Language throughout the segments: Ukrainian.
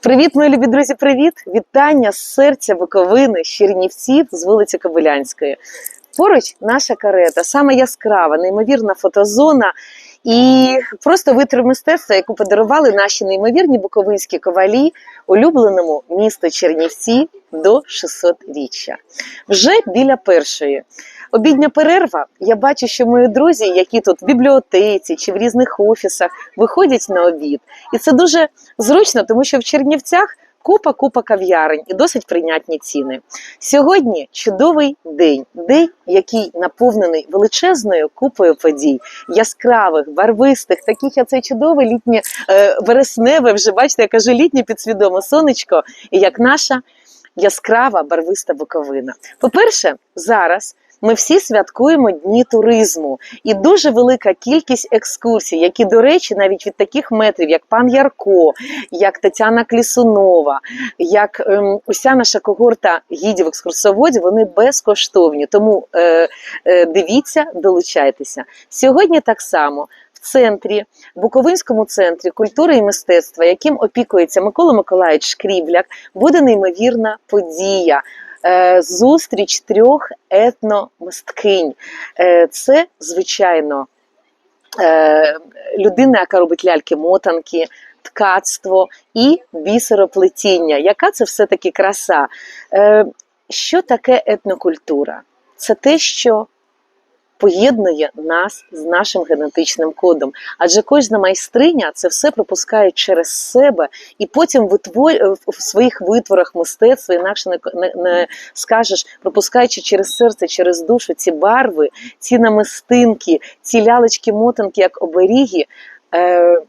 Привіт, мої любі друзі! Привіт! Вітання з серця Буковини, Чернівців, з вулиці Кобилянської. Поруч наша карета, саме яскрава, неймовірна фотозона і просто витвір мистецтва, яку подарували наші неймовірні буковинські ковалі улюбленому місту Чернівці до 600-річчя. Вже біля першої. Обідня перерва. Я бачу, що мої друзі, які тут в бібліотеці чи в різних офісах, виходять на обід. І це дуже зручно, тому що в Чернівцях купа купа кав'ярень і досить прийнятні ціни. Сьогодні чудовий день, день, який наповнений величезною купою подій, яскравих, барвистих, таких як це чудове літнє е, вересневе, вже бачите, я кажу літнє підсвідомо сонечко, і як наша яскрава барвиста Буковина. По-перше, зараз. Ми всі святкуємо дні туризму, і дуже велика кількість екскурсій, які, до речі, навіть від таких метрів, як пан Ярко, як Тетяна Клісунова, як ем, уся наша когорта гідів екскурсоводів, вони безкоштовні. Тому е, е, дивіться, долучайтеся. Сьогодні так само. В центрі, Буковинському центрі культури і мистецтва, яким опікується Микола Миколаївич Шкрібляк, буде неймовірна подія. Е, Зустріч трьох етномисткинь. Е, Це, звичайно, е, людина, яка робить ляльки-мотанки, ткацтво і бісероплетіння. Яка це все-таки краса? Що таке етнокультура? Це те, що поєднує нас з нашим генетичним кодом. Адже кожна майстриня це все пропускає через себе і потім витвор... в своїх витворах мистецтва, інакше не, не, скажеш, пропускаючи через серце, через душу ці барви, ці намистинки, ці лялечки-мотанки, як оберіги, е,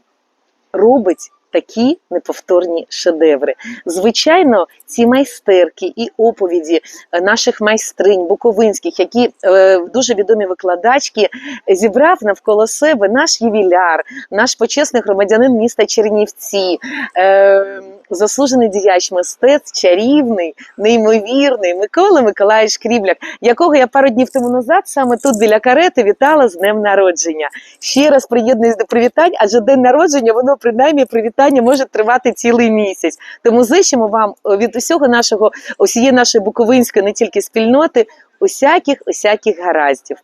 робить. Такі неповторні шедеври. Звичайно, ці майстерки і оповіді е, наших майстринь буковинських, які е, дуже відомі викладачки, зібрав навколо себе наш ювіляр, наш почесний громадянин міста Чернівці, е, заслужений діяч мистецтв, чарівний, неймовірний Микола Миколаївич Крібляк, якого я пару днів тому назад саме тут біля карети вітала з днем народження. Ще раз приєднуюсь до привітань, адже день народження, воно принаймні привітання може тривати цілий місяць. Тому зичимо вам від усього нашого, усієї нашої буковинської, не тільки спільноти, усяких, усяких гараздів.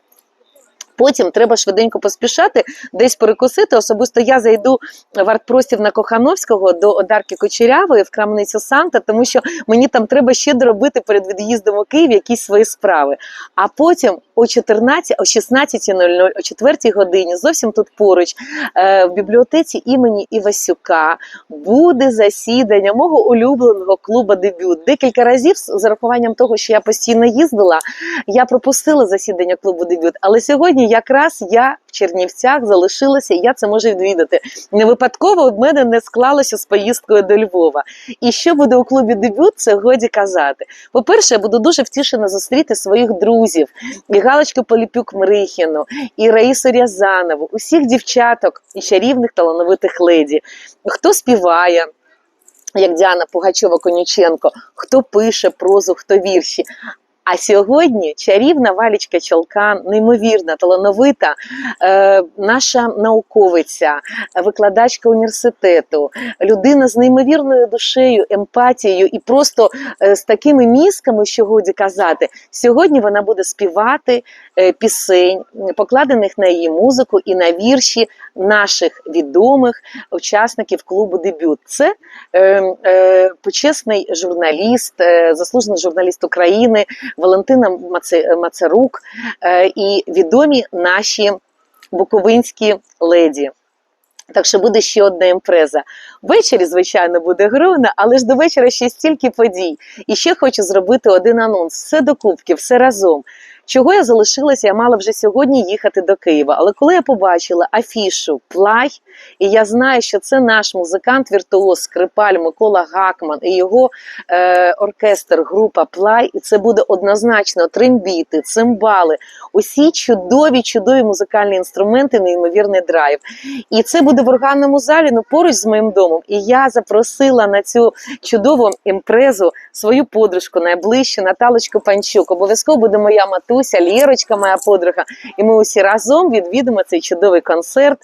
Потім треба швиденько поспішати, десь перекусити. Особисто я зайду в артпростір на Кохановського до Одарки Кочерявої в крамницю Санта, тому що мені там треба ще доробити перед від'їздом у Київ якісь свої справи. А потім о 14, о 16.00, о 4 годині, зовсім тут поруч, е, в бібліотеці імені Івасюка буде засідання мого улюбленого клубу дебют. Декілька разів з зарахуванням того, що я постійно їздила, я пропустила засідання клубу дебют. Але сьогодні якраз я в Чернівцях залишилася, і я це можу відвідати. Не випадково в мене не склалося з поїздкою до Львова. І що буде у клубі дебют, це годі казати. По-перше, я буду дуже втішена зустріти своїх друзів, і Галочку Поліпюк Мрихіну, і Раїсу Рязанову, усіх дівчаток і чарівних талановитих леді. Хто співає? Як Діана Пугачова Конюченко, хто пише прозу, хто вірші. А сьогодні чарівна Валічка Чолкан, неймовірна, талановита, е, наша науковиця, викладачка університету, людина з неймовірною душею, емпатією і просто е, з такими мізками, що годі казати. Сьогодні вона буде співати е, пісень, покладених на її музику і на вірші наших відомих учасників клубу Дебют. Це е, е, почесний журналіст, е, заслужений журналіст України. Валентина Мацарук е, і відомі наші буковинські леді. Так що буде ще одна імпреза. Ввечері, звичайно, буде гривна, але ж до вечора ще стільки подій. І ще хочу зробити один анонс: все докупки, все разом. Чого я залишилася, я мала вже сьогодні їхати до Києва. Але коли я побачила афішу плай, і я знаю, що це наш музикант віртуоз Скрипаль Микола Гакман і його е, оркестр, група Плай, і це буде однозначно трембіти, цимбали, усі чудові, чудові музикальні інструменти, неймовірний драйв. І це буде в органному залі, ну поруч з моїм домом. І я запросила на цю чудову імпрезу свою подружку найближчу Наталочку Панчук. Обов'язково буде моя матуся. Катюся, Лєрочка, моя подруга. І ми усі разом відвідимо цей чудовий концерт.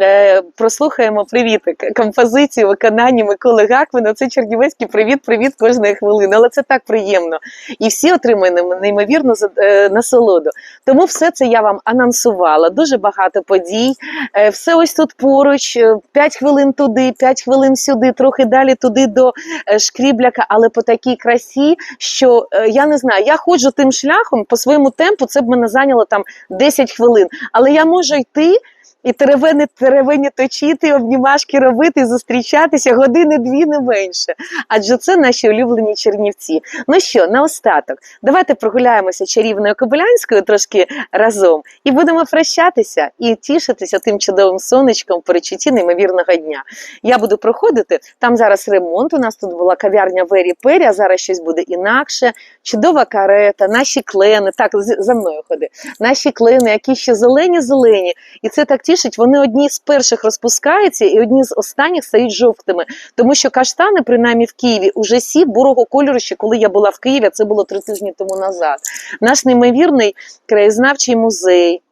Е, прослухаємо привітик, композицію виконання Миколи Гакмана. Це Чернівецький привіт, привіт кожної хвилини. Але це так приємно. І всі отримаємо неймовірну е, насолоду. Тому все це я вам анонсувала. Дуже багато подій. Е, Все ось тут поруч. 5 хвилин туди, 5 хвилин сюди, трохи далі туди до шкрібляка, але по такій красі, що я не знаю, я ходжу тим шляхом по своєму темпу, це б мене зайняло там 10 хвилин. Але я можу йти. І теревени, теревені точити, обнімашки робити, зустрічатися години-дві не менше. Адже це наші улюблені чернівці. Ну що, наостаток, давайте прогуляємося чарівною Кобилянською трошки разом і будемо прощатися і тішитися тим чудовим сонечком перечутті неймовірного дня. Я буду проходити. Там зараз ремонт. У нас тут була кав'ярня Вері Пері, а зараз щось буде інакше. Чудова карета, наші клени. Так, за мною ходи. Наші клени, які ще зелені-зелені. І це так тішить. Вони одні з перших розпускаються, і одні з останніх стають жовтими. Тому що каштани, принаймні в Києві, уже сі бурого кольору, ще коли я була в Києві, це було три тижні тому назад. Наш неймовірний краєзнавчий музей.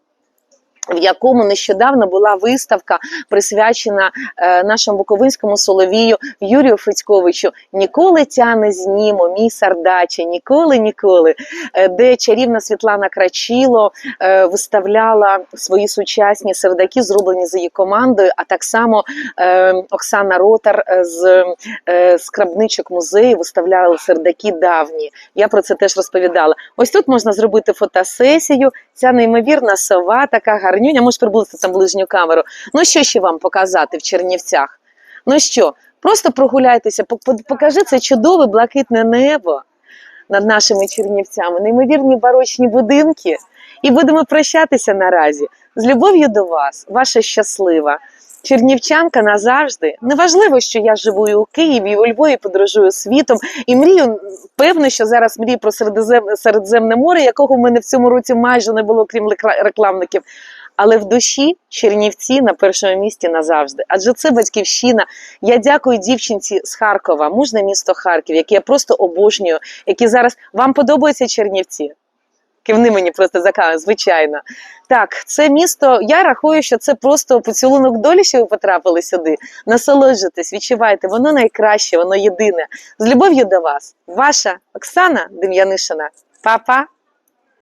В якому нещодавно була виставка присвячена е, нашому буковинському соловію Юрію Федьковичу Ніколи тяне знімо, мій сардаче, ніколи, ніколи, е, де чарівна Світлана Крачіло е, виставляла свої сучасні сердаки, зроблені за її командою. А так само е, Оксана Ротар е, з е, скрабничок музею виставляла сердаки давні. Я про це теж розповідала. Ось тут можна зробити фотосесію. Ця неймовірна сова, така гарнюня. Можеш приблизити там ближню камеру. Ну що ще вам показати в Чернівцях? Ну що, просто прогуляйтеся, пок- пок- покажи це чудове блакитне небо над нашими чернівцями, неймовірні барочні будинки. І будемо прощатися наразі. З любов'ю до вас, ваша щаслива. Чернівчанка назавжди. Неважливо, що я живу і у Києві, і у Львові подорожую світом. І мрію, певно, що зараз мрію про Середзем... Середземне море, якого в мене в цьому році майже не було, крім рекламників. Але в душі Чернівці на першому місці назавжди. Адже це батьківщина. Я дякую дівчинці з Харкова, мужне місто Харків, яке я просто обожнюю, які зараз вам подобаються Чернівці. Кивни мені просто за камеру, звичайно. Так, це місто. Я рахую, що це просто поцілунок долі, що ви потрапили сюди. Насолоджуйтесь, відчувайте, воно найкраще, воно єдине. З любов'ю до вас, ваша Оксана Дем'янишина. Па-па!